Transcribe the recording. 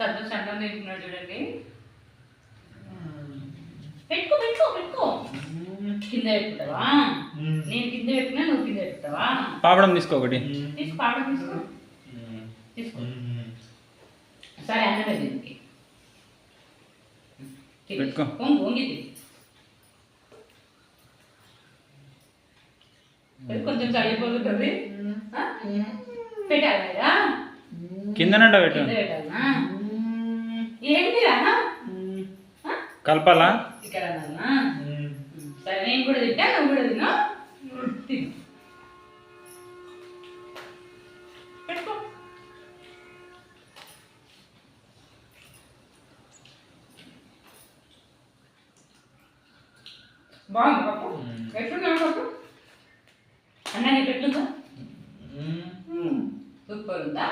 సంతోష్ అన్నం తింటున్నాడు చూడండి. పెట్టుకో పెట్టుకో పెట్టుకో. కింద పెట్టుకుంటావా? నేను కింద పెట్టినా నువ్వు కింద పెట్టుకుంటావా? పాపడం తీసుకో ఒకటి. తీసుకో పాపం తీసుకో. తీసుకో. సరే అన్నమే దీనికి. పెట్టుకో. వంగి కొంచెం చల్లిపోతుంది ఆ? పెట్టాలి కదా? కిందనంట పెట్టు. కలపాలా సరే నేను కూడా తింటా నువ్వు కూడా తిన్నా తిను బాగుంది పప్పు ఎట్లున్నా పప్పు అన్నానికి పెట్టుందా సూపర్ ఉందా